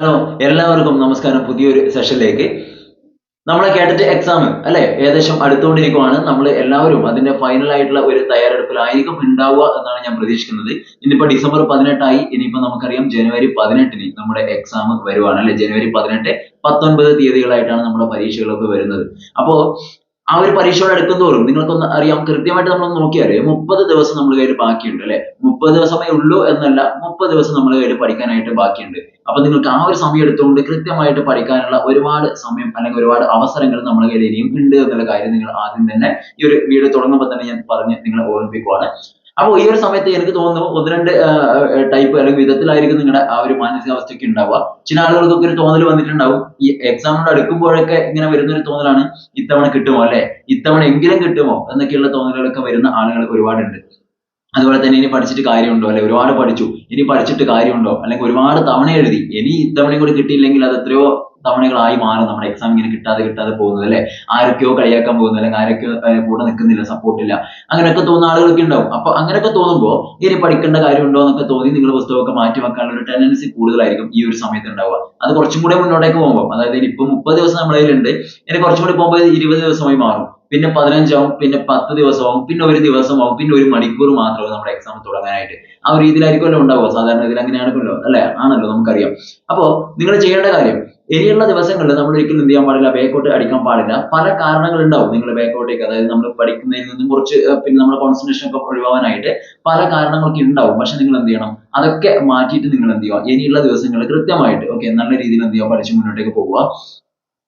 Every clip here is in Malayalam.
ഹലോ എല്ലാവർക്കും നമസ്കാരം പുതിയൊരു സെഷനിലേക്ക് നമ്മളെ കേട്ടിട്ട് എക്സാം അല്ലെ? ഏകദേശം അടുത്തുകൊണ്ടിരിക്കുവാണ്. നമ്മൾ എല്ലാവരും അതിന്റെ ഫൈനൽ ആയിട്ടുള്ള ഒരു തയ്യാറെടുപ്പിലായിരിക്കും ഉണ്ടാവുക എന്നാണ് ഞാൻ പ്രതീക്ഷിക്കുന്നത്. ഇന്നിപ്പോ ഡിസംബർ പതിനെട്ടായി. ഇനിയിപ്പോ നമുക്കറിയാം ജനുവരി പതിനെട്ടിന് നമ്മുടെ എക്സാം വരുവാണ് അല്ലെ? ജനുവരി പതിനെട്ട് പത്തൊൻപത് തീയതികളായിട്ടാണ് നമ്മുടെ പരീക്ഷകളൊക്കെ വരുന്നത്. അപ്പോ ആ ഒരു പരീക്ഷയോട് അടുക്കുന്തോറും നിങ്ങൾക്കൊന്ന് അറിയാം കൃത്യമായിട്ട് നമ്മൾ നോക്കിയാൽ മുപ്പത് ദിവസം നമ്മൾ കയ്യിൽ ബാക്കിയുണ്ട് അല്ലെ? മുപ്പത് ദിവസമേ ഉള്ളൂ എന്നല്ല മുപ്പത് ദിവസം നമ്മൾ കയ്യിൽ പഠിക്കാനായിട്ട് ബാക്കിയുണ്ട്. അപ്പൊ നിങ്ങൾക്ക് ആ ഒരു സമയം എടുത്തുകൊണ്ട് കൃത്യമായിട്ട് പഠിക്കാനുള്ള ഒരുപാട് സമയം അല്ലെങ്കിൽ ഒരുപാട് അവസരങ്ങൾ നമ്മുടെ കയ്യിൽ ഇനിയും ഉണ്ട് എന്നുള്ള കാര്യം നിങ്ങൾ ആദ്യം തന്നെ ഈ ഒരു വീഡിയോ തുടങ്ങുമ്പോൾ തന്നെ ഞാൻ പറഞ്ഞ് നിങ്ങളെ ഓർമ്മിപ്പിക്കുവാണ്. അപ്പോൾ ഈ ഒരു സമയത്ത് എനിക്ക് തോന്നുന്നു ഒന്ന് രണ്ട് ടൈപ്പ് അല്ലെങ്കിൽ വിധത്തിലായിരിക്കും നിങ്ങളുടെ ആ ഒരു മാനസികാവസ്ഥയ്ക്ക് ഉണ്ടാവുക. ചില ആളുകൾക്കൊക്കെ ഒരു തോന്നൽ വന്നിട്ടുണ്ടാവും. ഈ എക്സാമിനോട് അടുക്കുമ്പോഴൊക്കെ ഇങ്ങനെ വരുന്ന ഒരു തോന്നലാണ് ഇത്തവണ കിട്ടുമോ അല്ലെ? ഇത്തവണ എങ്കിലും കിട്ടുമോ? എന്നൊക്കെയുള്ള തോന്നലുകളൊക്കെ വരുന്ന ആളുകൾ ഒരുപാടുണ്ട്. അതുപോലെ തന്നെ ഇനി പഠിച്ചിട്ട് കാര്യമുണ്ടോ? അല്ലെ ഒരുപാട് പഠിച്ചു. ഇനി പഠിച്ചിട്ട് കാര്യമുണ്ടോ? അല്ലെങ്കിൽ ഒരുപാട് തവണ എഴുതി. ഇനി ഇത്തവണയും കൂടി കിട്ടിയില്ലെങ്കിൽ അത് എത്രയോ തവണകളായി മാറും നമ്മുടെ എക്സാം ഇങ്ങനെ കിട്ടാതെ കിട്ടാതെ പോകുന്നത് അല്ലെ? ആരൊക്കെയോ കളിയാക്കാൻ പോകുന്നത് അല്ലെങ്കിൽ ആരൊക്കെയോ കൂടെ നിൽക്കുന്നില്ല സപ്പോർട്ട് ഇല്ല. അങ്ങനെയൊക്കെ തോന്നുന്ന ആളുകളൊക്കെ ഉണ്ടാവും. അപ്പൊ അങ്ങനെയൊക്കെ തോന്നുമ്പോൾ ഇനി പഠിക്കേണ്ട കാര്യമുണ്ടോ എന്നൊക്കെ തോന്നി നിങ്ങൾ പുസ്തകമൊക്കെ മാറ്റി വെക്കാനുള്ള ഒരു ടെൻഡൻസി കൂടുതലായിരിക്കും ഈ ഒരു സമയത്ത് ഉണ്ടാവുക. അത് കുറച്ചും കൂടെ മുന്നോട്ടേക്ക് പോകുമ്പോൾ അതായത് ഇപ്പൊ മുപ്പത് ദിവസം നമ്മുടെ കയ്യിലുണ്ട്. ഇനി കുറച്ചും കൂടി പോകുമ്പോൾ ഇരുപത് ദിവസമായി മാറും. പിന്നെ പതിനഞ്ചാവും പിന്നെ പത്ത് ദിവസമാവും പിന്നെ ഒരു ദിവസമാവും പിന്നെ ഒരു മണിക്കൂർ മാത്രമാവും നമ്മുടെ എക്സാം തുടങ്ങാനായിട്ട്. ആ ഒരു രീതിയിലായിരിക്കുമല്ലോ ഉണ്ടാവുക. സാധാരണ ഇതിൽ അങ്ങനെയാണല്ലോ അല്ലെ? ആണല്ലോ നമുക്കറിയാം. അപ്പോ നിങ്ങൾ ചെയ്യേണ്ട കാര്യം ഇനിയുള്ള ദിവസങ്ങളിൽ നമ്മൾ ഒരിക്കലും എന്ത് ചെയ്യാൻ പാടില്ല ബേക്കോട്ട് അടിക്കാൻ പാടില്ല. പല കാരണങ്ങൾ ഉണ്ടാവും നിങ്ങൾ ബേക്കോട്ടേക്ക് അതായത് നമ്മൾ പഠിക്കുന്നതിൽ നിന്നും കുറച്ച് പിന്നെ നമ്മുടെ കോൺസെൻട്രേഷൻ ഒക്കെ ഒഴിവാകാനായിട്ട് പല കാരണങ്ങളൊക്കെ ഉണ്ടാവും. പക്ഷെ നിങ്ങൾ എന്ത് ചെയ്യണം? അതൊക്കെ മാറ്റിയിട്ട് നിങ്ങൾ എന്ത് ചെയ്യുക? ഇനിയുള്ള ദിവസങ്ങളിൽ കൃത്യമായിട്ട് ഓക്കെ നല്ല രീതിയിൽ എന്ത് ചെയ്യുക? പഠിച്ച് മുന്നോട്ടേക്ക് പോവുക.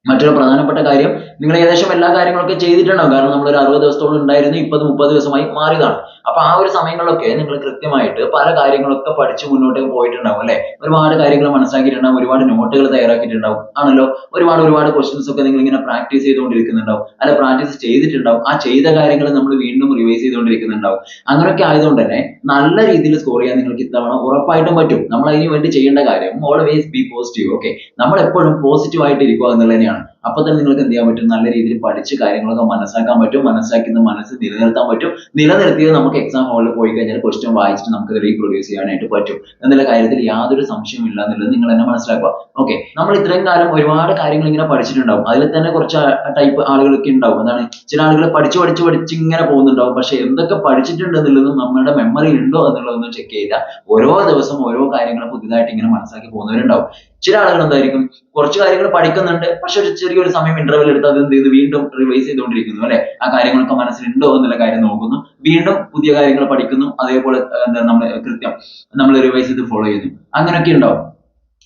മറ്റൊരു പ്രധാനപ്പെട്ട കാര്യം നിങ്ങൾ ഏകദേശം എല്ലാ കാര്യങ്ങളൊക്കെ ചെയ്തിട്ടുണ്ടാവും. കാരണം നമ്മൾ ഒരു അറുപത് ദിവസത്തോളം ഉണ്ടായിരുന്നു ഇപ്പൊ അത് മുപ്പത് ദിവസമായി മാറിയതാണ്. അപ്പൊ ആ ഒരു സമയങ്ങളിലൊക്കെ നിങ്ങൾ കൃത്യമായിട്ട് പല കാര്യങ്ങളൊക്കെ പഠിച്ച് മുന്നോട്ട് പോയിട്ടുണ്ടാവും അല്ലെ? ഒരുപാട് കാര്യങ്ങൾ മനസ്സിലാക്കിയിട്ടുണ്ടാവും ഒരുപാട് നോട്ടുകൾ തയ്യാറാക്കിയിട്ടുണ്ടാവും. ആണല്ലോ? ഒരുപാട് ഒരുപാട് ക്വസ്റ്റ്യൻസ് ഒക്കെ നിങ്ങൾ ഇങ്ങനെ പ്രാക്ടീസ് ചെയ്തുകൊണ്ടിരിക്കുന്നുണ്ടാവും. അല്ല പ്രാക്ടീസ് ചെയ്തിട്ടുണ്ടാവും. ആ ചെയ്ത കാര്യങ്ങൾ നമ്മൾ വീണ്ടും റിവൈസ് ചെയ്തുകൊണ്ടിരിക്കുന്നുണ്ടാവും. അങ്ങനെയൊക്കെ ആയതുകൊണ്ട് തന്നെ നല്ല രീതിയിൽ സ്കോർ ചെയ്യാൻ നിങ്ങൾക്ക് ഇത്തവണ ഉറപ്പായിട്ടും പറ്റും. നമ്മൾ അതിന് വേണ്ടി ചെയ്യേണ്ട കാര്യം ഓൾവേസ് ബി പോസിറ്റീവ് ഓക്കെ നമ്മൾ എപ്പോഴും പോസിറ്റീവ് ആയിട്ട് ഇരിക്കുക എന്നുള്ളത് തന്നെയാണ് അപ്പൊ തന്നെ നിങ്ങൾക്ക് എന്ത് ചെയ്യാൻ പറ്റും? നല്ല രീതിയിൽ പഠിച്ച് കാര്യങ്ങളൊക്കെ മനസ്സിലാക്കാൻ പറ്റും. മനസ്സിലാക്കുന്ന മനസ്സ് നിലനിർത്താൻ പറ്റും. നിലനിർത്തിയത് നമുക്ക് എക്സാം ഹാളിൽ പോയി കഴിഞ്ഞാൽ ക്വസ്റ്റ്യൻ വായിച്ചിട്ട് നമുക്ക് റീപ്രൊഡ്യൂസ് ചെയ്യാനായിട്ട് പറ്റും. എന്നുള്ള കാര്യത്തിൽ യാതൊരു സംശയവും ഇല്ല എന്നുള്ളത് നിങ്ങൾ തന്നെ മനസ്സിലാക്കുക. ഓക്കെ നമ്മൾ ഇത്രയും കാലം ഒരുപാട് കാര്യങ്ങൾ ഇങ്ങനെ പഠിച്ചിട്ടുണ്ടാവും. അതിൽ തന്നെ കുറച്ച് ടൈപ്പ് ആളുകളൊക്കെ ഉണ്ടാവും. എന്താണ്? ചില ആളുകൾ പഠിച്ച് പഠിച്ച് പഠിച്ച് ഇങ്ങനെ പോകുന്നുണ്ടാവും. പക്ഷെ എന്തൊക്കെ പഠിച്ചിട്ടുണ്ട് എന്നുള്ളതും നമ്മുടെ മെമ്മറി ഉണ്ടോ എന്നുള്ളതൊന്നും ചെക്ക് ചെയ്യില്ല. ഓരോ ദിവസം ഓരോ കാര്യങ്ങൾ പുതിയതായിട്ട് ഇങ്ങനെ മനസ്സിലാക്കി പോകുന്നവരുണ്ടാവും. ചില ആളുകൾ എന്തായിരിക്കും? കുറച്ച് കാര്യങ്ങൾ പഠിക്കുന്നുണ്ട്. പക്ഷെ ഒരു ചെറിയൊരു സമയം ഇന്റർവെൽ എടുത്ത് അത് എന്ത് ചെയ്ത്? വീണ്ടും റിവൈസ് ചെയ്തുകൊണ്ടിരിക്കുന്നു അല്ലെ? ആ കാര്യങ്ങളൊക്കെ മനസ്സിലുണ്ടോ എന്നുള്ള കാര്യം നോക്കുന്നു. വീണ്ടും പുതിയ കാര്യങ്ങൾ പഠിക്കുന്നു. അതേപോലെ എന്താ നമ്മൾ കൃത്യം നമ്മൾ റിവൈസ് ചെയ്ത് ഫോളോ ചെയ്യുന്നു. അങ്ങനെയൊക്കെ ഉണ്ടാവും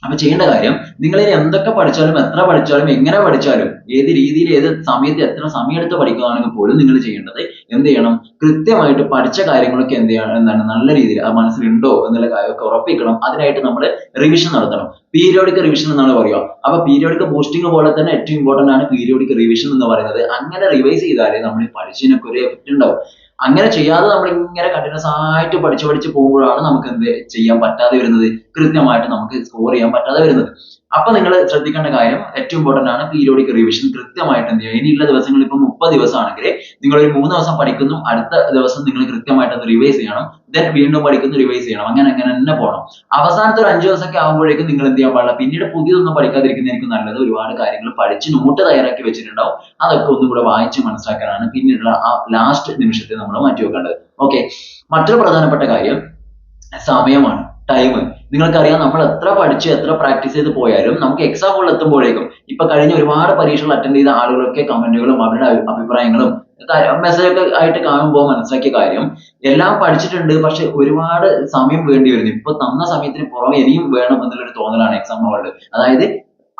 അപ്പൊ ചെയ്യേണ്ട കാര്യം നിങ്ങൾ ഇനി എന്തൊക്കെ പഠിച്ചാലും എത്ര പഠിച്ചാലും എങ്ങനെ പഠിച്ചാലും ഏത് രീതിയിൽ ഏത് സമയത്ത് എത്ര സമയം എടുത്ത് പഠിക്കുകയാണെങ്കിൽ പോലും നിങ്ങൾ ചെയ്യേണ്ടത് എന്ത് ചെയ്യണം? കൃത്യമായിട്ട് പഠിച്ച കാര്യങ്ങളൊക്കെ എന്ത് ചെയ്യണം? എന്താണ്? നല്ല രീതിയിൽ ആ മനസ്സിലുണ്ടോ എന്നുള്ള കാര്യമൊക്കെ ഉറപ്പിക്കണം. അതിനായിട്ട് നമ്മൾ റിവിഷൻ നടത്തണം. പീരിയോഡിക് റിവിഷൻ എന്നാണ് പറയുക. അപ്പൊ പീരിയോഡിക് ബൂസ്റ്റിംഗ് പോലെ തന്നെ ഏറ്റവും ഇമ്പോർട്ടന്റ് ആണ് പീരിയോഡിക് റിവിഷൻ എന്ന് പറയുന്നത്. അങ്ങനെ റിവൈസ് ചെയ്താലേ നമ്മൾ പഠിച്ചതിനൊക്കെ ഒരു എഫക്റ്റ് ഉണ്ടാവും. അങ്ങനെ ചെയ്യാതെ നമ്മൾ ഇങ്ങനെ കണ്ടിന്യൂസ് ആയിട്ട് പഠിച്ചു പഠിച്ച് പോകുമ്പോഴാണ് നമുക്ക് എന്ത് ചെയ്യാൻ പറ്റാതെ വരുന്നത്? കൃത്യമായിട്ട് നമുക്ക് സ്കോർ ചെയ്യാൻ പറ്റാതെ വരുന്നത്. അപ്പൊ നിങ്ങൾ ശ്രദ്ധിക്കേണ്ട കാര്യം ഏറ്റവും ഇമ്പോർട്ടന്റ് ആണ് പീരിയോഡിക് റിവിഷൻ കൃത്യമായിട്ട് എന്ത് ചെയ്യുക. ഇനിയുള്ള ദിവസങ്ങൾ ഇപ്പൊ മുപ്പത് ദിവസമാണെങ്കിൽ നിങ്ങൾ ഒരു മൂന്ന് ദിവസം പഠിക്കുന്നു അടുത്ത ദിവസം നിങ്ങൾ കൃത്യമായിട്ട് അത് റിവൈസ് ചെയ്യണം. ദെൻ വീണ്ടും പഠിക്കുന്നു റിവൈസ് ചെയ്യണം. അങ്ങനെ അങ്ങനെ തന്നെ പോകണം അവസാനത്തെ ഒരു അഞ്ച് ദിവസമൊക്കെ ആകുമ്പോഴേക്കും നിങ്ങൾ എന്ത് ചെയ്യാൻ പാടില്ല? പിന്നീട് പുതിയതൊന്നും പഠിക്കാതിരിക്കുന്നതായിരിക്കും നല്ലത് ഒരുപാട് കാര്യങ്ങൾ പഠിച്ച് നോട്ട് തയ്യാറാക്കി വെച്ചിട്ടുണ്ടാവും. അതൊക്കെ ഒന്നും കൂടെ വായിച്ച് മനസ്സിലാക്കാനാണ് പിന്നീടുള്ള ആ ലാസ്റ്റ് നിമിഷത്തെ നമ്മൾ മാറ്റി വെക്കേണ്ടത് ഓക്കെ മറ്റൊരു പ്രധാനപ്പെട്ട കാര്യം സമയമാണ് ടൈം നിങ്ങൾക്കറിയാം നമ്മൾ എത്ര പഠിച്ച് എത്ര പ്രാക്ടീസ് ചെയ്ത് പോയാലും നമുക്ക് എക്സാം ഹോളിൽ എത്തുമ്പോഴേക്കും ഇപ്പൊ കഴിഞ്ഞ ഒരുപാട് പരീക്ഷകൾ അറ്റൻഡ് ചെയ്ത ആളുകളൊക്കെ കമന്റുകളും അവരുടെ അഭി- അഭിപ്രായങ്ങളും മെസ്സേജ് ഒക്കെ ആയിട്ട് കാണുമ്പോൾ മനസ്സിലാക്കിയ കാര്യം എല്ലാം പഠിച്ചിട്ടുണ്ട് പക്ഷെ ഒരുപാട് സമയം വേണ്ടി വരുന്നു. ഇപ്പൊ തന്ന സമയത്തിന് പുറമെ ഇനിയും വേണം എന്നുള്ളൊരു തോന്നലാണ് എക്സാം ഹോളിൽ അതായത്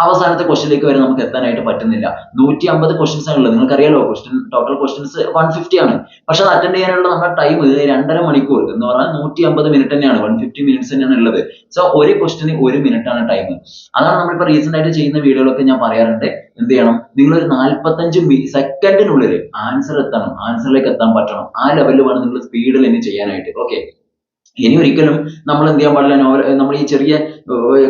അവസാനത്തെ ക്വസ്റ്റിലേക്ക് വരെ നമുക്ക് എത്താനായിട്ട് പറ്റുന്നില്ല. നൂറ്റി അമ്പത് ക്വസ്റ്റ്യൻസ് നിങ്ങൾക്ക് നിങ്ങൾക്കറിയാലോ question total questions one fifty ആണ്. പക്ഷെ അത് അറ്റൻഡ് ചെയ്യാനുള്ള നമ്മുടെ ടൈം രണ്ടര മണിക്കൂർ. എന്ന് പറഞ്ഞാൽ നൂറ്റി അമ്പത് മിനിറ്റ് തന്നെയാണ്. വൺ ഫിഫ്റ്റി മിനിറ്റ്സ് തന്നെയാണ് ഉള്ളത്. സോ ഒരു ക്വസ്റ്റിന് ഒരു മിനിറ്റ് ആണ് ടൈം അതാണ് നമ്മളിപ്പോ റീസെന്റ് ആയിട്ട് ചെയ്യുന്ന വീഡിയോകളൊക്കെ ഞാൻ പറയാറുണ്ട്. എന്ത് ചെയ്യണം? നിങ്ങൾ ഒരു നാല്പത്തഞ്ച് സെക്കൻഡിനുള്ളിൽ ആൻസർ എത്തണം. ആൻസറിലേക്ക് എത്താൻ പറ്റണം. ആ ലെവലിൽ വേണം നിങ്ങൾ സ്പീഡിൽ ഇനി ചെയ്യാനായിട്ട്. ഓക്കെ ഇനി ഒരിക്കലും നമ്മൾ എന്ത് ചെയ്യാൻ പാടില്ല? നോവൽ നമ്മൾ ഈ ചെറിയ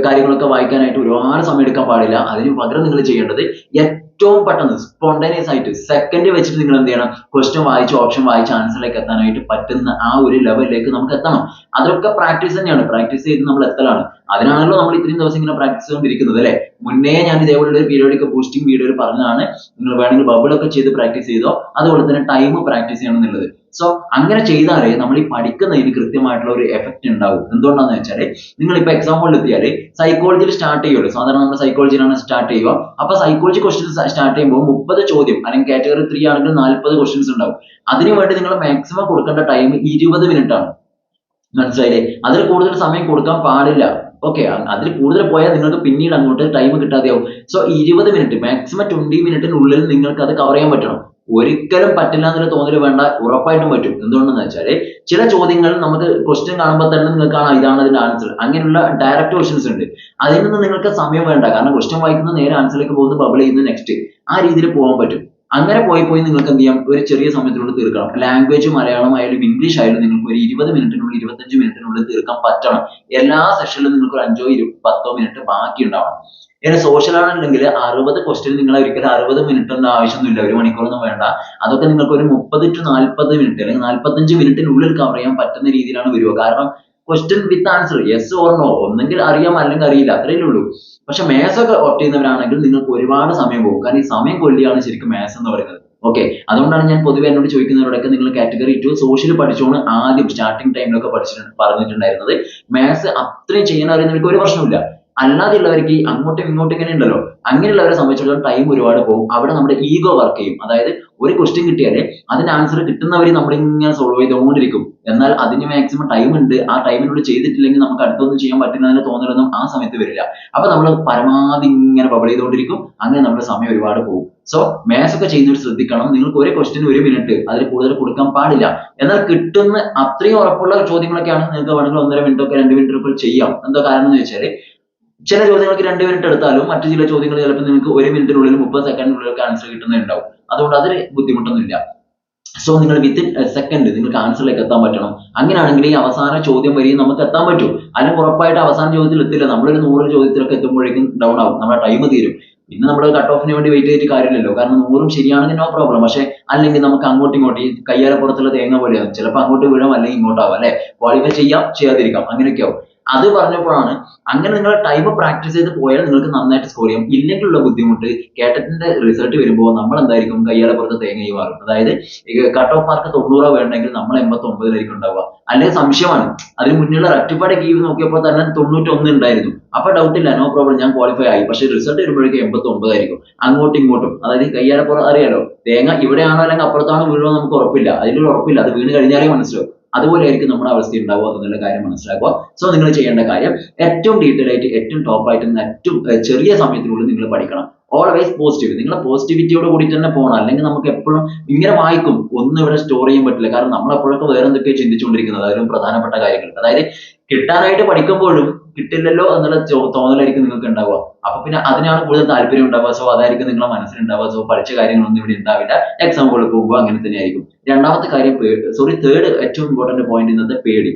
കാര്യങ്ങളൊക്കെ വായിക്കാനായിട്ട് ഒരുപാട് സമയം എടുക്കാൻ പാടില്ല. അതിന് പകരം നിങ്ങൾ ചെയ്യേണ്ടത് ഏറ്റവും പെട്ടെന്ന് സ്പോണ്ടേനിയസ് ആയിട്ട് സെക്കൻഡ് വെച്ചിട്ട് നിങ്ങൾ എന്ത് ചെയ്യണം? ക്വസ്റ്റ്യൻ വായിച്ച് ഓപ്ഷൻ വായിച്ച് ആൻസറിലേക്ക് എത്താനായിട്ട് പറ്റുന്ന ആ ഒരു ലെവലിലേക്ക് നമുക്ക് എത്തണം. അതൊക്കെ പ്രാക്ടീസ് തന്നെയാണ്. പ്രാക്ടീസ് ചെയ്ത് നമ്മൾ എത്തലാണ്. അതിനാണല്ലോ നമ്മൾ ഇത്രയും ദിവസം ഇങ്ങനെ പ്രാക്ടീസ് ചെയ്തുകൊണ്ടിരിക്കുന്നത് അല്ലേ? മുന്നേ ഞാൻ ഇതേപോലുള്ള ഒരു പീരിയോഡിക് ബൂസ്റ്റിംഗ് വീഡിയോയിൽ പറഞ്ഞതാണ്. നിങ്ങൾ വേണമെങ്കിൽ ബബിൾ ഒക്കെ ചെയ്ത് പ്രാക്ടീസ് ചെയ്തോ അതുപോലെ തന്നെ ടൈം പ്രാക്ടീസ് ചെയ്യണം എന്നുള്ളത് സോ അങ്ങനെ ചെയ്താലേ നമ്മൾ ഈ പഠിക്കുന്നതിന് കൃത്യമായിട്ടുള്ള ഒരു എഫക്റ്റ് ഉണ്ടാവും. എന്തുകൊണ്ടാന്ന് വെച്ചാൽ നിങ്ങൾ ഇപ്പൊ എക്സാം ഹോളിൽ എത്തിയാൽ സൈക്കോളജിയിൽ സ്റ്റാർട്ട് ചെയ്യുമല്ലോ സാധാരണ നമ്മൾ സൈക്കോളജിയിലാണ് സ്റ്റാർട്ട് ചെയ്യുക. അപ്പൊ സൈക്കോളജി ക്വസ്റ്റ്യൻസ് സ്റ്റാർട്ട് ചെയ്യുമ്പോൾ മുപ്പത് ചോദ്യം അല്ലെങ്കിൽ കാറ്റഗറി ത്രീ ആണെങ്കിൽ നാൽപ്പത് ക്വസ്റ്റ്യൻസ് ഉണ്ടാവും. അതിനു വേണ്ടി നിങ്ങൾ മാക്സിമം കൊടുക്കേണ്ട ടൈം ഇരുപത് മിനിറ്റ് ആണ്. മനസ്സിലായില്ലേ? അതിൽ കൂടുതൽ സമയം കൊടുക്കാൻ പാടില്ല. ഓക്കെ അതിൽ കൂടുതൽ പോയാൽ നിങ്ങൾക്ക് പിന്നീട് അങ്ങോട്ട് ടൈം കിട്ടാതെയാവും. സോ ഇരുപത് മിനിറ്റ് മാക്സിമം ട്വന്റി മിനിറ്റിനുള്ളിൽ നിങ്ങൾക്ക് അത് കവർ ചെയ്യാൻ പറ്റണം. ഒരിക്കലും പറ്റില്ല എന്നൊരു തോന്നൽ വേണ്ട ഉറപ്പായിട്ടും പറ്റും. എന്തുകൊണ്ടെന്ന് വെച്ചാൽ ചില ചോദ്യങ്ങൾ നമുക്ക് ക്വസ്റ്റ്യൻ കാണുമ്പോൾ തന്നെ നിങ്ങൾക്ക് കാണാം ഇതാണ് അതിന്റെ ആൻസർ അങ്ങനെയുള്ള ഡയറക്റ്റ് ക്വസ്റ്റ്യൻസ് ഉണ്ട്. അതിൽ നിന്ന് നിങ്ങൾക്ക് സമയം വേണ്ട കാരണം ക്വസ്റ്റ്യൻ വായിക്കുന്ന നേരെ ആൻസറിലേക്ക് പോകുന്നു ബബിൾ ചെയ്യുന്നു നെക്സ്റ്റ് ആ രീതിയിൽ പോകാൻ പറ്റും. അങ്ങനെ പോയി പോയി നിങ്ങൾക്ക് എന്ത് ചെയ്യാം? ഒരു ചെറിയ സമയത്തിനുള്ളിൽ തീർക്കണം. ലാംഗ്വേജ് മലയാളം ആയാലും ഇംഗ്ലീഷ് ആയാലും നിങ്ങൾക്ക് ഒരു ഇരുപത് മിനിറ്റിനുള്ളിൽ ഇരുപത്തഞ്ച് മിനിറ്റിനുള്ളിൽ തീർക്കാൻ പറ്റണം. എല്ലാ സെഷനിലും നിങ്ങൾക്ക് ഒരു അഞ്ചോ ഇരു പത്തോ മിനിറ്റ് ബാക്കി ഉണ്ടാവണം. ഇനി സോഷ്യൽ ആണെന്നുണ്ടെങ്കിൽ അറുപത് ക്വസ്റ്റ്യൻ നിങ്ങൾ ഒരിക്കലും അറുപത് ഒന്നും ആവശ്യമൊന്നുമില്ല. ഒരു മണിക്കൂറൊന്നും വേണ്ട. അതൊക്കെ നിങ്ങൾക്ക് ഒരു മുപ്പത് ടു നാൽപ്പത് മിനിറ്റ് അല്ലെങ്കിൽ നാൽപ്പത്തഞ്ച് മിനിറ്റിനുള്ളിൽ കവർ ചെയ്യാൻ പറ്റുന്ന രീതിയിലാണ് വരിക. കാരണം question with answer yes or no ഒന്നെങ്കിൽ അറിയാം അല്ലെങ്കിൽ അറിയില്ല. അത്രയേ ഉള്ളൂ. പക്ഷെ മാത്സ് ഒക്കെ ചെയ്യുന്നവരാണെങ്കിൽ നിങ്ങൾക്ക് ഒരുപാട് സമയം പോകും. കാരണം ഈ സമയം കൊല്ലിയാണ് ശരിക്കും മാത്സ് എന്ന് പറയുന്നത്. ഓക്കെ അതുകൊണ്ടാണ് ഞാൻ പൊതുവെ എന്നോട് ചോദിക്കുന്നവരോടൊക്കെ നിങ്ങൾ കാറ്റഗറി ടു സോഷ്യൽ പഠിച്ചോണ് ആദ്യം സ്റ്റാർട്ടിംഗ് ടൈമിലൊക്കെ പഠിച്ചിട്ടുണ്ട് പറഞ്ഞിട്ടുണ്ടായിരുന്നത്. മാത്സ് അത്രയും ചെയ്യാൻ അറിയുന്നവർക്ക് ഒരു പ്രശ്നമില്ല അല്ലാതെയുള്ളവർക്ക് അങ്ങോട്ടും ഇങ്ങോട്ടും ഇങ്ങനെ ഉണ്ടല്ലോ. അങ്ങനെയുള്ളവരെ സംബന്ധിച്ചിടത്തോളം ടൈം ഒരുപാട് പോകും. അവിടെ നമ്മുടെ ഈഗോ വർക്ക് ചെയ്യും. അതായത് ഒരു ക്വസ്റ്റ്യൻ കിട്ടിയാലേ അതിന് ആൻസർ കിട്ടുന്നവർ നമ്മൾ ഇങ്ങനെ സോൾവ് ചെയ്തുകൊണ്ടിരിക്കും. എന്നാൽ അതിന് മാക്സിമം ടൈം ഉണ്ട്. ആ ടൈമിനുള്ളിൽ ചെയ്തിട്ടില്ലെങ്കിൽ നമുക്ക് അടുത്തൊന്നും ചെയ്യാൻ പറ്റുന്നതിന് തോന്നലൊന്നും ആ സമയത്ത് വരില്ല. അപ്പൊ നമ്മൾ പരമാവധി ഇങ്ങനെ ബബിൾ ചെയ്തുകൊണ്ടിരിക്കും. അങ്ങനെ നമ്മുടെ സമയം ഒരുപാട് പോകും. സോ മാത്സ് ഒക്കെ ചെയ്യുന്നവർ ശ്രദ്ധിക്കണം. നിങ്ങൾക്ക് ഒരു ക്വസ്റ്റ്യൻ ഒരു മിനിറ്റ് അതിൽ കൂടുതൽ കൊടുക്കാൻ പാടില്ല. എന്നാൽ കിട്ടുന്ന അത്രയും ഉറപ്പുള്ള ചോദ്യങ്ങളൊക്കെയാണ് നിങ്ങൾക്ക് വേണമെങ്കിൽ ഒന്നര മിനിറ്റ് ഒക്കെ രണ്ട് മിനിറ്റ് ഒക്കെ ചെയ്യാം. എന്താ കാരണം എന്ന് വെച്ചാൽ ചില ചോദ്യങ്ങൾക്ക് രണ്ട് മിനിറ്റ് എടുത്താലും മറ്റു ചില ചോദ്യങ്ങൾ ചിലപ്പോൾ നിങ്ങൾക്ക് ഒരു മിനിറ്റിനുള്ളിൽ മുപ്പത് സെക്കൻഡിനുള്ളിൽ ആൻസർ കിട്ടുന്നുണ്ടാവും അതുകൊണ്ട് അതിന് ബുദ്ധിമുട്ടൊന്നുമില്ല. സോ നിങ്ങൾ വിത്തിൻ സെക്കൻഡ് നിങ്ങൾക്ക് ആൻസറിലേക്ക് എത്താൻ പറ്റണം. അങ്ങനെയാണെങ്കിൽ ഈ അവസാന ചോദ്യം വരെയും നമുക്ക് എത്താൻ പറ്റും. അല്ലെങ്കിൽ ഉറപ്പായിട്ട് അവസാന ചോദ്യത്തിൽ എത്തില്ല. നമ്മളൊരു നൂറ് ചോദ്യത്തിലൊക്കെ എത്തുമ്പോഴേക്കും ഡൗൺ ആവും. നമ്മുടെ ടൈം തീരും. പിന്നെ നമ്മൾ കട്ട് ഓഫിന് വേണ്ടി വെയിറ്റ് ചെയ്തിട്ട് കാര്യമില്ലല്ലോ. കാരണം നൂറും ശരിയാണെങ്കിൽ നോ പ്രോബ്ലം പക്ഷെ അല്ലെങ്കിൽ നമുക്ക് അങ്ങോട്ടും ഇങ്ങോട്ടും ഈ കയ്യാലപ്പുറത്തുള്ള തേങ്ങ പോലെയാവും. ചിലപ്പോൾ അങ്ങോട്ട് വീഴാം അല്ലെങ്കിൽ ഇങ്ങോട്ടാവും. അല്ലെ? ക്വാളിഫൈ ചെയ്യാം ചെയ്യാതിരിക്കാം. അങ്ങനെയൊക്കെ ആവും. അത് പറഞ്ഞപ്പോഴാണ് അങ്ങനെ നിങ്ങൾ ടൈം പ്രാക്ടീസ് ചെയ്ത് പോയാൽ നിങ്ങൾക്ക് നന്നായിട്ട് സ്കോർ ചെയ്യാം. ഇല്ലെങ്കിലുള്ള ബുദ്ധിമുട്ട് കേട്ടറ്റിന്റെ റിസൾട്ട് വരുമ്പോൾ നമ്മൾ എന്തായിരിക്കും? കയ്യാല പുറത്ത് തേങ്ങയായി മാറും അതായത് കട്ട് ഓഫ് മാർക്ക് തൊണ്ണൂറോ വേണമെങ്കിൽ നമ്മൾ എൺപത്തി ഒമ്പതിലായിരിക്കും ഉണ്ടാവുക. അല്ലെങ്കിൽ സംശയമാണ്. അതിന് മുന്നിലുള്ള റക്റ്റിഫൈഡ് ഗീവ് നോക്കിയപ്പോൾ തന്നെ തൊണ്ണൂറ്റൊന്ന് ഉണ്ടായിരുന്നു. അപ്പൊ ഡൗട്ട് ഇല്ല നോ പ്രോബ്ലം ഞാൻ ക്വാളിഫൈ ആയി. പക്ഷെ റിസൾട്ട് വരുമ്പോഴേക്കും എൺപത്തി ഒമ്പതായിരിക്കും അങ്ങോട്ടും ഇങ്ങോട്ടും. അതായത് കയ്യാലപ്പുറം അറിയാലോ? തേങ്ങ ഇവിടെയാണോ അല്ലെങ്കിൽ അപ്പുറത്താണോ വീഴോ നമുക്ക് ഉറപ്പില്ല. അതിലൊരു ഉറപ്പില്ല. അത് വീണ് കഴിഞ്ഞാലേ മനസ്സിലാവും. അതുപോലെ ആയിരിക്കും നമ്മുടെ അവസ്ഥ ഉണ്ടാവുക എന്നുള്ള കാര്യം മനസ്സിലാക്കുക. സോ നിങ്ങൾ ചെയ്യേണ്ട കാര്യം ഏറ്റവും ഡീറ്റെയിൽ ആയിട്ട് ഏറ്റവും ടോപ്പ് ആയിട്ട് ഏറ്റവും ചെറിയ സമയത്തിനുള്ളിൽ നിങ്ങൾ പഠിക്കണം. ഓൾവേസ് പോസിറ്റീവ് നിങ്ങൾ പോസിറ്റിവിറ്റിയോട് കൂടി തന്നെ പോകണം അല്ലെങ്കിൽ നമുക്ക് എപ്പോഴും ഇങ്ങനെ വായിക്കും. ഒന്നും ഇവിടെ സ്റ്റോർ ചെയ്യാൻ പറ്റില്ല. കാരണം നമ്മൾ എപ്പോഴൊക്കെ വേറെ എന്തൊക്കെയോ ചിന്തിച്ചുകൊണ്ടിരിക്കുന്നത്. അതിലും പ്രധാനപ്പെട്ട കാര്യങ്ങൾ. അതായത് കിട്ടാനായിട്ട് പഠിക്കുമ്പോഴും കിട്ടില്ലല്ലോ എന്നുള്ള തോന്നലായിരിക്കും നിങ്ങൾക്ക് ഉണ്ടാവുക. അപ്പൊ പിന്നെ അതിനാണ് കൂടുതൽ താല്പര്യം ഉണ്ടാവുക. സോ അതായിരിക്കും നിങ്ങളെ മനസ്സിലുണ്ടാവുക. സോ പഠിച്ച കാര്യങ്ങളൊന്നും ഇവിടെ ഉണ്ടാവില്ല. എക്സാം ഹോളിൽ പോകുമ്പോൾ അങ്ങനെ തന്നെയായിരിക്കും രണ്ടാമത്തെ കാര്യം സോറി തേർഡ് ഏറ്റവും ഇമ്പോർട്ടന്റ് പോയിന്റ് ഇന്നത്തെ പേടി.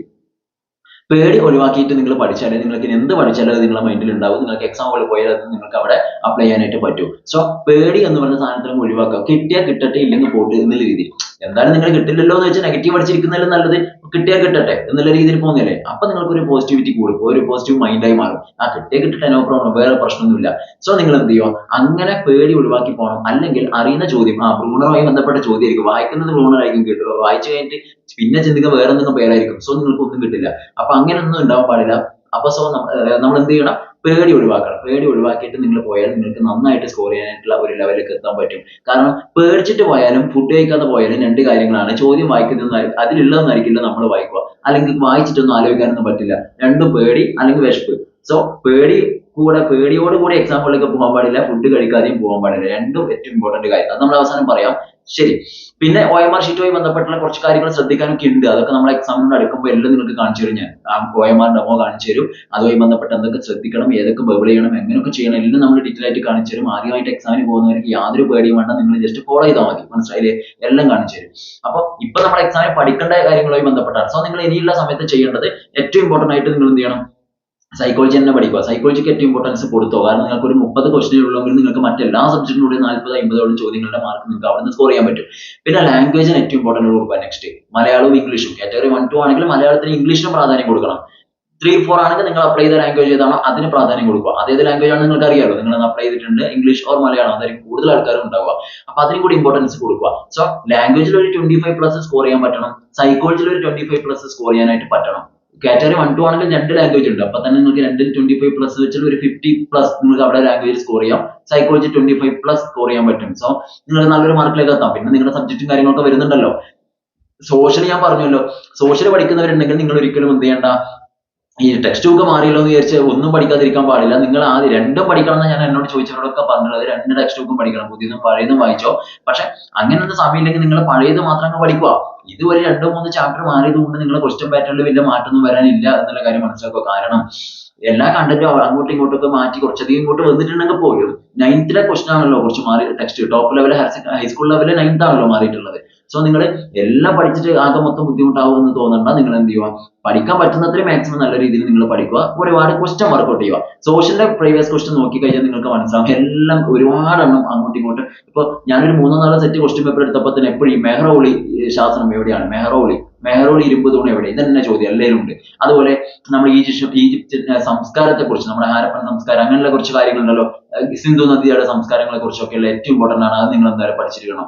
പേടി ഒഴിവാക്കിയിട്ട് നിങ്ങൾ പഠിച്ചാലേ നിങ്ങൾക്ക് എന്ത് പഠിച്ചാലും അത് നിങ്ങളുടെ മൈൻഡിൽ ഉണ്ടാവും. നിങ്ങൾക്ക് എക്സാമ്പിൾ പോയാൽ അത് നിങ്ങൾക്ക് അവിടെ അപ്ലൈ ചെയ്യാനായിട്ട് പറ്റും. സോ പേടി എന്ന് പറയുന്ന സാധനത്തിനും ഒഴിവാക്കുക. കിട്ടിയാൽ കിട്ടട്ടെ ഇല്ലെങ്കിൽ പോട്ട് എന്നുള്ള രീതി. എന്തായാലും നിങ്ങൾ കിട്ടില്ലല്ലോ എന്ന് വെച്ചാൽ നെഗറ്റീവ് അടിച്ചിരിക്കുന്നതിലും നല്ലത്. കിട്ടിയാൽ കിട്ടട്ടെ എന്നുള്ള രീതിയിൽ പോകുന്നില്ലേ? അപ്പൊ നിങ്ങൾക്ക് ഒരു പോസിറ്റിവിറ്റി കൂടും. ഒരു പോസിറ്റീവ് മൈൻഡായി മാറും. ആ കിട്ടിയാൽ കിട്ടട്ടെ നോ പ്രോബ്ലം വേറെ പ്രശ്നമൊന്നുമില്ല. സോ നിങ്ങൾ എന്ത് ചെയ്യുക അങ്ങനെ പേടി ഒഴിവാക്കി പോകണം അല്ലെങ്കിൽ അറിയുന്ന ചോദ്യം ആ ബ്രൂണറുമായി ബന്ധപ്പെട്ട ചോദ്യമായിരിക്കും വായിക്കുന്നത് ബ്രൂണറായിരിക്കും കിട്ടുക വായിച്ചു കഴിഞ്ഞിട്ട് പിന്നെ ചിന്തിക്കുക വേറെ എന്തെങ്കിലും പേരായിരിക്കും. സോ നിങ്ങൾക്ക് ഒന്നും കിട്ടില്ല. അപ്പൊ അങ്ങനെ ഒന്നും ഉണ്ടാവാൻ പാടില്ല. അപ്പൊ സോ നമ്മൾ എന്ത് ചെയ്യണം? പേടി ഒഴിവാക്കണം. പേടി ഒഴിവാക്കിയിട്ട് നിങ്ങൾ പോയാൽ നിങ്ങൾക്ക് നന്നായിട്ട് സ്കോർ ചെയ്യാനായിട്ടുള്ള ഒരു ലെവലിലേക്ക് എത്താൻ പറ്റും. കാരണം പേടിച്ചിട്ട് പോയാലും ഫുഡ് കഴിക്കാതെ പോയാലും രണ്ട് കാര്യങ്ങളാണ്. ചോദ്യം വായിക്കുന്നതെന്ന് അതിലുള്ളതെന്നായിരിക്കില്ല നമ്മൾ വായിക്കുക. അല്ലെങ്കിൽ വായിച്ചിട്ടൊന്നും ആലോചിക്കാനൊന്നും പറ്റില്ല. രണ്ടും പേടി അല്ലെങ്കിൽ വിശപ്പ്. സോ പേടി കൂടെ പേടിയോട് കൂടി എക്സാമ്പിളിലേക്ക് പോകാൻ പാടില്ല. ഫുഡ് കഴിക്കാതെയും പോകാൻ പാടില്ല. രണ്ടും ഏറ്റവും ഇമ്പോർട്ടന്റ് കാര്യം. അത് നമ്മൾ അവസാനം പറയാം. ശരി. പിന്നെ ഒ എം ആർ ഷീറ്റുമായി ബന്ധപ്പെട്ടുള്ള കുറച്ച് കാര്യങ്ങൾ ശ്രദ്ധിക്കാനൊക്കെ ഉണ്ട് അതൊക്കെ നമ്മൾ എക്സാമിനോട് അടുക്കുമ്പോൾ എല്ലാം നിങ്ങൾക്ക് കാണിച്ചു തരും ഞാൻ. ആ ഒ എം ആർ ഡെമോ കാണിച്ചു തരും. അതുമായി ബന്ധപ്പെട്ട് എന്തൊക്കെ ശ്രദ്ധിക്കണം ഏതൊക്കെ ബബിൾ ചെയ്യണം എങ്ങനെയൊക്കെ ചെയ്യണം എല്ലാം നമ്മൾ ഡീറ്റെയിൽ ആയിട്ട് കാണിച്ചു തരും. ആദ്യമായിട്ട് എക്സാമിന് പോകുന്നവർക്ക് യാതൊരു പേടിയും വേണ്ട. നിങ്ങൾ ജസ്റ്റ് ഫോളോ ചെയ്താൽ മതി. മനസ്സിലായില്ലേ? എല്ലാം കാണിച്ചു തരും. അപ്പോൾ ഇപ്പൊ നമ്മൾ എക്സാമിന് പഠിക്കേണ്ട കാര്യങ്ങളുമായി ബന്ധപ്പെട്ടാണ്. സോ നിങ്ങൾ ഇനിയുള്ള സമയത്ത് ചെയ്യേണ്ടത് ഏറ്റവും ഇമ്പോർട്ടന്റ് ആയിട്ട് നിങ്ങൾ എന്ത് ചെയ്യണം? സൈക്കോളജി തന്നെ പഠിക്കുക. സൈക്കോളജിക്ക് ഏറ്റവും ഇമ്പോർട്ടൻസ് കൊടുത്തോ? കാരണം നിങ്ങൾക്ക് ഒരു മുപ്പത് ക്വസ്റ്റ്യൻ ഉള്ളെങ്കിൽ നിങ്ങൾക്ക് മറ്റെല്ലാ സബ്ജക്റ്റിലൂടെ നാൽപ്പത് അമ്പതോളം ചോദ്യങ്ങളുടെ മാർക്ക് നിങ്ങൾക്ക് അവിടെ നിന്ന് സ്കോർ ചെയ്യാൻ പറ്റും. പിന്നെ ലാംഗ്വേജിന് ഏറ്റവും ഇമ്പോർട്ടന്റ് കൊടുക്കുക നെക്സ്റ്റ് മലയാളവും ഇംഗ്ലീഷും. കാറ്റഗറി വൺ ടു ആണെങ്കിൽ മലയാളത്തിന് ഇംഗ്ലീഷിന് പ്രാധാന്യം കൊടുക്കണം. ത്രീ ഫോർ ആണെങ്കിൽ നിങ്ങൾ അപ്ലൈ ചെയ്ത ലാംഗ്വേജ് ഏതാണോ അതിന് പ്രാധാന്യം കൊടുക്കുക. അതേത് ലാംഗ്വേജ് ആണ് നിങ്ങൾക്ക് അറിയാലോ. നിങ്ങൾ അപ്ലൈ ചെയ്തിട്ടുണ്ട് ഇംഗ്ലീഷ് ഓർ മലയാളം. അതായിരിക്കും കൂടുതൽ ആൾക്കാരും ഉണ്ടാവുക. അപ്പൊ അതിന് കൂടി ഇമ്പോർട്ടൻസ് കൊടുക്കുക. സോ ലാംഗ്വേജിൽ ഒരു ട്വന്റി ഫൈവ് പ്ലസ് സ്കോർ ചെയ്യാൻ പറ്റണം. സൈക്കോളജിയിൽ ഒരു ട്വന്റി ഫൈവ് പ്ലസ് സ്കോർ ചെയ്യാനായിട്ട് പറ്റണം. കാറ്റഗറി വൺ ടു ആണെങ്കിൽ രണ്ട് ലാംഗ്വേജ് ഉണ്ട്. അപ്പൊ തന്നെ നിങ്ങൾക്ക് രണ്ടിൽ ട്വന്റി ഫൈവ് പ്ലസ് വെച്ചാൽ ഒരു ഫിഫ്റ്റി പ്ലസ് നിങ്ങൾക്ക് അവിടെ ലാംഗ്വേജ് സ്കോർ ചെയ്യാം. Psychology twenty five plus score ചെയ്യാൻ പറ്റും. സോ നിങ്ങൾ നല്ലൊരു മാർക്കിലേക്ക് എത്താം. പിന്നെ നിങ്ങളുടെ സബ്ജക്റ്റും കാര്യങ്ങളൊക്കെ വരുന്നുണ്ടല്ലോ. സോഷ്യൽ ഞാൻ പറഞ്ഞല്ലോ. സോഷ്യൽ പഠിക്കുന്നവരുണ്ടെങ്കിൽ നിങ്ങൾ ഒരിക്കലും എന്ത് ചെയ്യണ്ട. ഈ ടെക്സ്റ്റ് ബുക്ക് മാറിയല്ലോ എന്ന് വിചാരിച്ച് ഒന്നും പഠിക്കാതിരിക്കാൻ പാടില്ല. നിങ്ങൾ ആദ്യം രണ്ടും പഠിക്കണം എന്ന് ഞാൻ എന്നോട് ചോദിച്ചവരോടൊക്കെ പറഞ്ഞത്. രണ്ട് ടെക്സ്റ്റ് ബുക്കും പഠിക്കണം. പുതിയതും പഴയതും വായിച്ചോ. പക്ഷെ അങ്ങനൊന്നും സമയമില്ലെങ്കിൽ നിങ്ങൾ പഴയത് മാത്രം പഠിക്കുക. ഇതുവരെ രണ്ടോ മൂന്നോ ചാപ്റ്റർ മാറിയത് കൊണ്ട് ക്വസ്റ്റ്യൻ പാറ്റേണിൽ വലിയ മാറ്റമൊന്നും വരാനില്ല എന്നുള്ള കാര്യം മനസ്സിലാക്കുക. കാരണം എല്ലാ കണ്ടന്റും അങ്ങോട്ടും ഇങ്ങോട്ടും ഒക്കെ മാറ്റി കുറച്ചധികം ഇങ്ങോട്ട് വന്നിട്ടുണ്ടെങ്കിൽ പോലും നയൻത്തിലെ ക്വസ്റ്റൻ ആണല്ലോ കുറച്ച് മാറി text top level high school ലെവലിൽ നയൻത്ത് ആണല്ലോ മാറിയിട്ടുള്ളത്. സോ നിങ്ങൾ എല്ലാം പഠിച്ചിട്ട് ആകെ മൊത്തം ബുദ്ധിമുട്ടാവും എന്ന് തോന്നണ്ട. നിങ്ങൾ എന്ത് ചെയ്യുക പഠിക്കാൻ പറ്റുന്നത്രയും മാക്സിമം നല്ല രീതിയിൽ നിങ്ങൾ പഠിക്കുക. ഒരുപാട് ക്വസ്റ്റൻ വർക്കൗട്ട് ചെയ്യുക. സോഷ്യലിന്റെ പ്രീവിയസ് ക്വസ്റ്റൻ നോക്കി കഴിഞ്ഞാൽ നിങ്ങൾക്ക് മനസ്സിലാവും. എല്ലാം ഒരുപാട് എണ്ണം അങ്ങോട്ടും ഇങ്ങോട്ടും. ഇപ്പൊ ഞാനൊരു മൂന്നോ നാലോ സെറ്റ് ക്വസ്റ്റ്യൻ പേപ്പർ എടുത്തപ്പോൾ തന്നെ എപ്പോഴും മെഹ്റോളി ശാസ്ത്രം എവിടെയാണ്? മെഹ്റോളി. മെഹ്റോളി ഇരുമ്പ് തൂണ് എവിടെ? ഇതന്നെ ചോദ്യം എല്ലാവരും ഉണ്ട് അതുപോലെ നമ്മൾ ഈജിപ്ഷ്യൻ ഈജിപ്ത് സംസ്കാരത്തെ കുറിച്ച് നമ്മുടെ ഹാരപ്പൻ സംസ്കാരം അങ്ങനെയുള്ള കുറച്ച് കാര്യങ്ങളുണ്ടല്ലോ. സിന്ധു നദിയുടെ സംസ്കാരങ്ങളെ കുറിച്ചൊക്കെയുള്ള ഏറ്റവും ഇമ്പോർട്ടന്റ് ആണ്. അത് നിങ്ങൾ എന്തായാലും പഠിച്ചിരിക്കണം.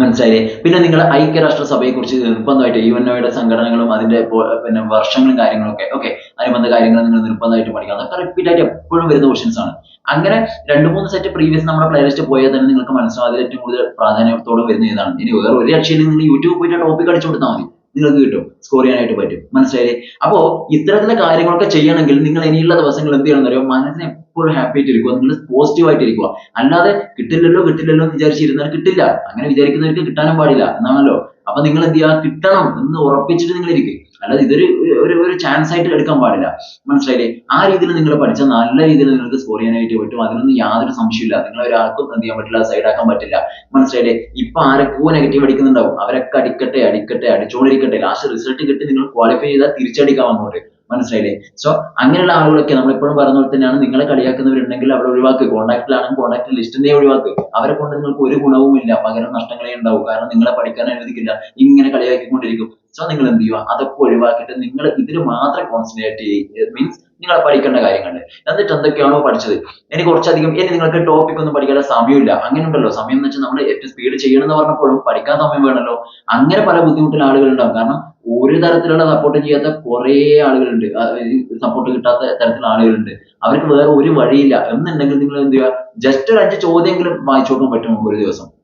മനസ്സിലായില്ലേ? പിന്നെ നിങ്ങൾ ഐക്യരാഷ്ട്ര സഭയെ കുറിച്ച് നിർബന്ധമായിട്ട് ഒയുടെ സംഘടനകളും അതിന്റെ പിന്നെ വർഷങ്ങളും കാര്യങ്ങളും ഒക്കെ ഓക്കെ അനുബന്ധ കാര്യങ്ങൾ നിങ്ങൾ നിർബന്ധമായിട്ട് പഠിക്കുക അതൊക്കെ റിപ്പീറ്റ് ആയിട്ട് എപ്പോഴും വരുന്ന ക്വസ്റ്റ്യൻസ് ആണ്. അങ്ങനെ രണ്ട് മൂന്ന് സെറ്റ് പ്രീവിയസ് നമ്മുടെ പ്ലേലിസ്റ്റ് പോയാൽ തന്നെ നിങ്ങൾക്ക് മനസ്സിലാവും അതിൽ ഏറ്റവും കൂടുതൽ പ്രാധാന്യത്തോടെ വരുന്ന ഏതാണ്. ഇനി വേറെ ഒരു രക്ഷയിലും നിങ്ങൾ യൂട്യൂബ് പോയിട്ട് ടോപ്പിക് അടിച്ചു കൊടുത്താൽ മതി. നിങ്ങൾക്ക് കിട്ടും സ്കോർ ചെയ്യാനായിട്ട് പറ്റും. മനസ്സിലായില്ലേ? അപ്പോൾ ഇത്തരത്തിലെ കാര്യങ്ങളൊക്കെ ചെയ്യണമെങ്കിൽ നിങ്ങൾ ഇനിയുള്ള ദിവസങ്ങൾ എന്ത് ചെയ്യണം അറിയോ മനസ്സിനെ എപ്പോഴും ഹാപ്പി ആയിട്ടിരിക്കുക നിങ്ങൾ പോസിറ്റീവ് ആയിട്ടിരിക്കുക അല്ലാതെ കിട്ടില്ലല്ലോ കിട്ടില്ലല്ലോ എന്ന് വിചാരിച്ചിരുന്നാൽ കിട്ടില്ല. അങ്ങനെ വിചാരിക്കുന്നവർക്ക് കിട്ടാനും പാടില്ല എന്നാണല്ലോ. അപ്പൊ നിങ്ങൾ എന്ത് ചെയ്യുക കിട്ടണം എന്ന് ഉറപ്പിച്ചിട്ട് നിങ്ങൾ ഇരിക്കും അല്ലാതെ ഇതൊരു ഒരു ഒരു ചാൻസ് ആയിട്ട് എടുക്കാൻ പാടില്ല. മനസ്സിലായില്ലേ? ആ രീതിയിൽ നിങ്ങൾ പഠിച്ചാൽ നല്ല രീതിയിൽ നിങ്ങൾക്ക് സ്കോർ ചെയ്യാനായിട്ട് പറ്റും. അതിനൊന്നും യാതൊരു സംശയമില്ല നിങ്ങൾ ഒരാൾക്കും എന്ത് ചെയ്യാൻ പറ്റില്ല സൈഡ് ആക്കാൻ പറ്റില്ല. മനസ്സിലായില്ലേ? ഇപ്പൊ ആരൊക്കെ നെഗറ്റീവ് അടിക്കുന്നുണ്ടാവും. അവരൊക്കെ അടിക്കട്ടെ അടിക്കട്ടെ അടിച്ചോണ്ടിരിക്കട്ടെ. ലാസ്റ്റ് റിസൾട്ട് കിട്ടി നിങ്ങൾ ക്വാളിഫൈ ചെയ്താൽ തിരിച്ചടിക്കാം അങ്ങോട്ട് മനസ്സിലായില്ലേ? സോ അങ്ങനെയുള്ള ആളുകളൊക്കെ നമ്മൾ എപ്പോഴും പറഞ്ഞ പോലെ തന്നെയാണ്. നിങ്ങളെ കളിയാക്കുന്നവരുണ്ടെങ്കിൽ അവിടെ ഒഴിവാക്കുക. കോൺടാക്റ്റിലാണെങ്കിൽ കോൺടാക്ട് ലിസ്റ്റിന്റെ ഒഴിവാക്കുക. അവരെ കൊണ്ട് നിങ്ങൾക്ക് ഒരു ഗുണവും ഇല്ല പകരം നഷ്ടങ്ങളെ ഉണ്ടാവും. കാരണം നിങ്ങളെ പഠിക്കാൻ അനുവദിക്കില്ല. ഇങ്ങനെ കളിയാക്കിക്കൊണ്ടിരിക്കും. സോ നിങ്ങൾ എന്ത് ചെയ്യുക അതൊക്കെ ഒഴിവാക്കിയിട്ട് നിങ്ങൾ ഇതിൽ മാത്രം കോൺസെൻട്രേറ്റ് ചെയ്യുക മീൻസ് നിങ്ങൾ പഠിക്കേണ്ട കാര്യങ്ങളുണ്ട്. എന്നിട്ട് എന്തൊക്കെയാണോ പഠിച്ചത്? ഇനി കുറച്ചധികം ഇനി നിങ്ങൾക്ക് ടോപ്പിക് ഒന്നും പഠിക്കേണ്ട സമയമില്ല. അങ്ങനെ ഉണ്ടല്ലോ. സമയം എന്ന് വെച്ചാൽ നമ്മൾ ഏറ്റവും സ്പീഡ് ചെയ്യണം എന്ന് പറഞ്ഞപ്പോഴും പഠിക്കാൻ സമയം വേണമല്ലോ അങ്ങനെ പല ബുദ്ധിമുട്ടുള്ള ആളുകൾ ഉണ്ടാവും കാരണം ഒരു തരത്തിലുള്ള സപ്പോർട്ട് ചെയ്യാത്ത കുറേ ആളുകളുണ്ട്. സപ്പോർട്ട് കിട്ടാത്ത തരത്തിലുള്ള ആളുകളുണ്ട്. അവർക്ക് വേറെ ഒരു വഴിയില്ല. എന്നുണ്ടെങ്കിൽ നിങ്ങൾ എന്ത് ചെയ്യുക? ജസ്റ്റ് ഒരു അഞ്ച് ചോദ്യമെങ്കിലും വായിച്ചു നോക്കാൻ ഒരു ദിവസം.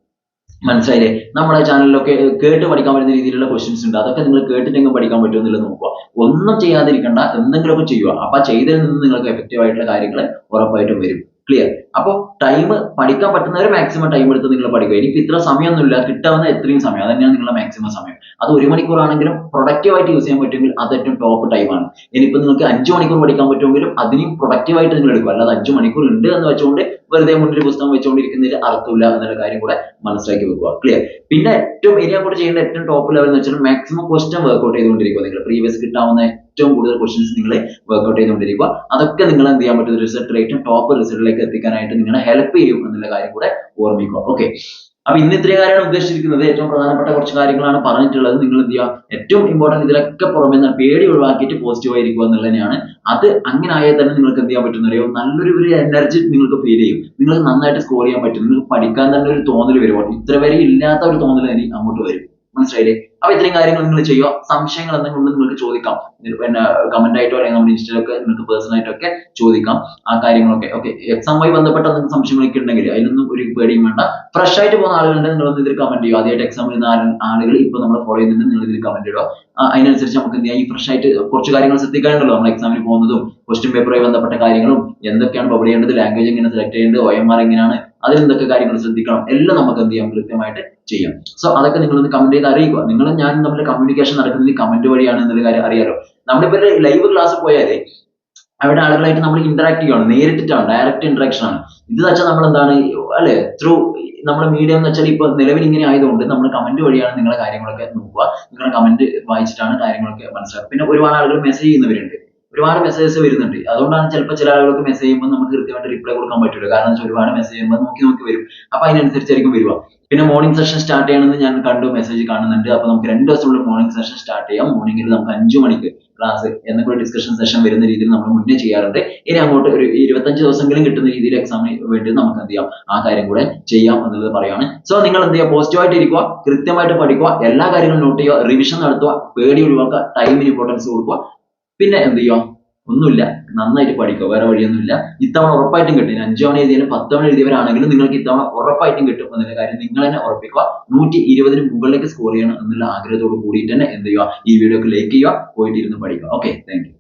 മനസ്സിലായില്ലേ? നമ്മുടെ ചാനലിലൊക്കെ കേട്ട് പഠിക്കാൻ പറ്റുന്ന രീതിയിലുള്ള ക്വസ്റ്റ്യൻസ് ഉണ്ട്. അതൊക്കെ നിങ്ങൾ കേട്ടിട്ടെങ്കിലും പഠിക്കാൻ പറ്റുമോ എന്നുള്ളത് നോക്കുക. ഒന്നും ചെയ്യാതിരിക്കണ്ട എന്തെങ്കിലുമൊക്കെ ചെയ്യുക. അപ്പൊ ചെയ്തതിൽ നിന്ന് നിങ്ങൾക്ക് എഫക്റ്റീവ് ആയിട്ടുള്ള കാര്യങ്ങൾ ഉറപ്പായിട്ടും വരും. ക്ലിയർ അപ്പോൾ ടൈം പഠിക്കാൻ പറ്റുന്നവർ മാക്സിമം ടൈം എടുത്ത് നിങ്ങൾ പഠിക്കുക. ഇനിയിപ്പോൾ ഇത്ര സമയമൊന്നുമില്ല. കിട്ടാവുന്ന എത്രയും സമയം. അത് തന്നെയാണ് നിങ്ങളുടെ മാക്സിമം സമയം. അത് ഒരു മണിക്കൂറാണെങ്കിലും പ്രൊഡക്റ്റീവായിട്ട് യൂസ് ചെയ്യാൻ പറ്റുമെങ്കിൽ അത് ഏറ്റവും ടോപ്പ് ടൈമാണ് ഇനിയിപ്പോൾ നിങ്ങൾക്ക് അഞ്ച് മണിക്കൂർ പഠിക്കാൻ പറ്റുമെങ്കിലും അതിനും പ്രൊഡക്റ്റീവായിട്ട് നിങ്ങൾ എടുക്കുക. അല്ലാതെ അഞ്ച് മണിക്കൂർ ഉണ്ട് എന്ന് വെച്ചുകൊണ്ട് വെറുതെ മുന്നിൽ പുസ്തകം വെച്ചുകൊണ്ടിരിക്കുന്നതിൽ അർത്ഥമില്ല എന്നുള്ള കാര്യം കൂടെ മനസ്സിലാക്കി വെക്കുക. ക്ലിയർ പിന്നെ ഏറ്റവും ഇനി അങ്ങോട്ട് ചെയ്യേണ്ട ഏറ്റവും ടോപ്പ് ലെവൽ എന്ന് വെച്ചാൽ മാക്സിമം ക്വസ്റ്റൻ വർക്ക്ഔട്ട് ചെയ്തുകൊണ്ടിരിക്കുക. നിങ്ങൾ പ്രീവിയസ് കിട്ടാവുന്ന ഏറ്റവും കൂടുതൽ ക്വസ്റ്റൻസ് നിങ്ങൾ വർക്ക്ഔട്ട് ചെയ്തുകൊണ്ടിരിക്കുക. അതൊക്കെ നിങ്ങൾ എന്ത് ചെയ്യാൻ പറ്റും? റിസൾട്ട് ഏറ്റവും ടോപ്പ് റിസൾട്ടിലേക്ക് എത്തിക്കാനായിട്ട് നിങ്ങളെ ഹെൽപ്പ് ചെയ്യും എന്നുള്ള കാര്യം കൂടെ ഓർമ്മിക്കുക. ഓക്കെ അപ്പൊ ഇന്ന് ഇത്രയും കാര്യമാണ് ഉദ്ദേശിച്ചിരിക്കുന്നത്. ഏറ്റവും പ്രധാനപ്പെട്ട കുറച്ച് കാര്യങ്ങളാണ് പറഞ്ഞിട്ടുള്ളത്. നിങ്ങൾ എന്ത് ചെയ്യുക? ഏറ്റവും ഇമ്പോർട്ടന്റ് ഇതിലൊക്കെ പുറമെ പേടി ഒഴിവാക്കിയിട്ട് പോസിറ്റീവ് ആയിരിക്കുക എന്നുള്ളത് തന്നെയാണ് അത് അങ്ങനെ ആയാൽ തന്നെ നിങ്ങൾക്ക് എന്ത് ചെയ്യാൻ പറ്റുന്ന അറിയോ? നല്ലൊരു ഒരു എനർജി നിങ്ങൾക്ക് ഫീൽ ചെയ്യും. നിങ്ങൾക്ക് നന്നായിട്ട് സ്കോർ ചെയ്യാൻ പറ്റും. നിങ്ങൾക്ക് പഠിക്കാൻ തന്നെ ഒരു തോന്നൽ വരും. ഇത്ര വരെ ഇല്ലാത്ത ഒരു തോന്നൽ തന്നെ അങ്ങോട്ട് വരും. മനസ്സിലായില്ലേ? അപ്പൊ ഇത്രയും കാര്യങ്ങൾ നിങ്ങൾ ചെയ്യുക. സംശയങ്ങൾ എന്തെങ്കിലും നിങ്ങൾക്ക് ചോദിക്കാം. പിന്നെ കമന്റ് ആയിട്ടോ അല്ലെങ്കിൽ നമ്മുടെ ഇൻസ്റ്റയിലൊക്കെ നിങ്ങൾക്ക് പേഴ്സണൽ ആയിട്ടൊക്കെ ചോദിക്കാം. ആ കാര്യങ്ങളൊക്കെ. ഓക്കെ എക്സാമുമായി ബന്ധപ്പെട്ട എന്തെങ്കിലും സംശയങ്ങളൊക്കെ ഉണ്ടെങ്കിൽ അതിലൊന്നും ഒരു പേടിയും വേണ്ട. ഫ്രഷ് ആയിട്ട് പോകുന്ന ആളുകളുണ്ടെങ്കിൽ നിങ്ങൾ ഇതിൽ കമന്റ് ചെയ്യുക. ആദ്യമായിട്ട് എക്സാം എഴുതുന്ന ആളുകൾ ഇപ്പൊ നമ്മൾ ഫോളോ ചെയ്യുന്നുണ്ട്. നിങ്ങൾ ഇതിൽ കമന്റ് ഇടുക. അതിനനുസരിച്ച് നമുക്ക് എന്ത് ചെയ്യാം? ഈ ഫ്രഷ് ആയിട്ട് കുറച്ച് കാര്യങ്ങൾ ശ്രദ്ധിക്കാനുണ്ടല്ലോ. നമ്മൾ എക്സാമിന് പോകുന്നതും ക്വസ്റ്റ്യൻ പേപ്പറുമായി ബന്ധപ്പെട്ട കാര്യങ്ങളും എന്തൊക്കെയാണ് പബ്ലിക് ചെയ്യേണ്ടത്? ലാംഗ്വേജ് എങ്ങനെ സെലക്ട് ചെയ്യേണ്ടത്? ഒ എം ആർ എങ്ങനെയാണ് അതിൽ എന്തൊക്കെ കാര്യങ്ങൾ ശ്രദ്ധിക്കണം എല്ലാം നമുക്ക് എന്ത് ചെയ്യാം? കൃത്യമായിട്ട് ചെയ്യാം. സോ അതൊക്കെ നിങ്ങൾ ഒന്ന് കമന്റ് ചെയ്ത് അറിയിക്കുക. നിങ്ങൾ ഞാൻ തമ്മിൽ കമ്മ്യൂണിക്കേഷൻ നടക്കുന്നത് കമന്റ് വഴിയാണ് എന്നുള്ള കാര്യം അറിയാലോ. നമ്മളിപ്പോ ലൈവ് ക്ലാസ് പോയാൽ അവിടെ ആളുകളായിട്ട് നമ്മൾ ഇന്ററാക്ട് ചെയ്യണം നേരിട്ടിട്ടാണ് ഡയറക്റ്റ് ഇന്ററാക്ഷൻ ആണ്. ഇത് വെച്ചാൽ നമ്മൾ എന്താണ് അല്ലെ? ത്രൂ നമ്മുടെ മീഡിയം എന്ന് വെച്ചാൽ ഇപ്പൊ നിലവിൽ ഇങ്ങനെ ആയതുകൊണ്ട് നമ്മൾ കമന്റ് വഴിയാണ് നിങ്ങളെ കാര്യങ്ങളൊക്കെ നോക്കുക. നിങ്ങളുടെ കമന്റ് വായിച്ചിട്ടാണ് കാര്യങ്ങളൊക്കെ മനസ്സിലാക്കുക. പിന്നെ ഒരുപാട് ആളുകൾ മെസ്സേജ് ചെയ്യുന്നവരുണ്ട്. ഒരുപാട് മെസ്സേജസ് വരുന്നുണ്ട്. അതുകൊണ്ടാണ് ചിലപ്പോൾ ചില ആളുകൾക്ക് മെസ്സേജ് ചെയ്യുമ്പോൾ നമുക്ക് കൃത്യമായിട്ട് റിപ്ലൈ കൊടുക്കാൻ പറ്റില്ല കാരണം വെച്ചാൽ ഒരുപാട് മെസ്സേജ് ചെയ്യുമ്പോൾ നോക്കി നോക്കി വരും. അപ്പൊ അതിനനുസരിച്ചായിരിക്കും വരിക. പിന്നെ മോർണിംഗ് സെഷൻ സ്റ്റാർട്ട് ചെയ്യണമെന്ന് ഞാൻ കണ്ടു മെസ്സേജ് കാണുന്നുണ്ട്. അപ്പൊ നമുക്ക് രണ്ട് ദിവസമുള്ള മോർണിംഗ് സെഷൻ സ്റ്റാർട്ട് ചെയ്യാം. മോർണിംഗിൽ നമുക്ക് അഞ്ചു മണിക്ക് ക്ലാസ് എന്നൊക്കെ ഡിസ്കഷൻ സെഷൻ വരുന്ന രീതിയിൽ നമ്മൾ മുന്നേ ചെയ്യാറുണ്ട്. ഇനി അങ്ങോട്ട് ഒരു ഇരുപത്തഞ്ച് ദിവസമെങ്കിലും കിട്ടുന്ന രീതിയിൽ എക്സാമിന് വേണ്ടി നമുക്ക് എന്ത് ചെയ്യാം? ആ കാര്യം കൂടെ ചെയ്യാം എന്നുള്ളത് പറയാണ് സോ നിങ്ങൾ എന്ത് ചെയ്യുക? പോസിറ്റീവായിട്ട് ഇരിക്കുക കൃത്യമായിട്ട് പഠിക്കുക എല്ലാ കാര്യങ്ങളും നോട്ട് ചെയ്യുക റിവിഷൻ നടത്തുക പേടി ഒഴിവാക്കുക ടൈമിന് ഇമ്പോർട്ടൻസ് കൊടുക്കുക. പിന്നെ എന്ത് ചെയ്യുക ഒന്നുമില്ല. നന്നായിട്ട് പഠിക്കുക. വേറെ വഴിയൊന്നുമില്ല. ഇത്തവണ ഉറപ്പായിട്ടും കിട്ടും. ഇനി അഞ്ച് തവണ എഴുതിയാലും പത്ത് തവണ എഴുതിയവരാണെങ്കിലും നിങ്ങൾക്ക് ഇത്തവണ ഉറപ്പായിട്ടും കിട്ടും എന്നുള്ള കാര്യം നിങ്ങൾ തന്നെ ഉറപ്പിക്കുക. നൂറ്റി ഇരുപതിന് മുകളിലേക്ക് സ്കോർ ചെയ്യണം എന്നുള്ള ആഗ്രഹത്തോട് കൂടിയിട്ട് തന്നെ എന്ത് ചെയ്യുക? ഈ വീഡിയോക്ക് ലൈക്ക് ചെയ്യുക. പോയിട്ട് ഇരുന്ന് പഠിക്കുക. Okay thank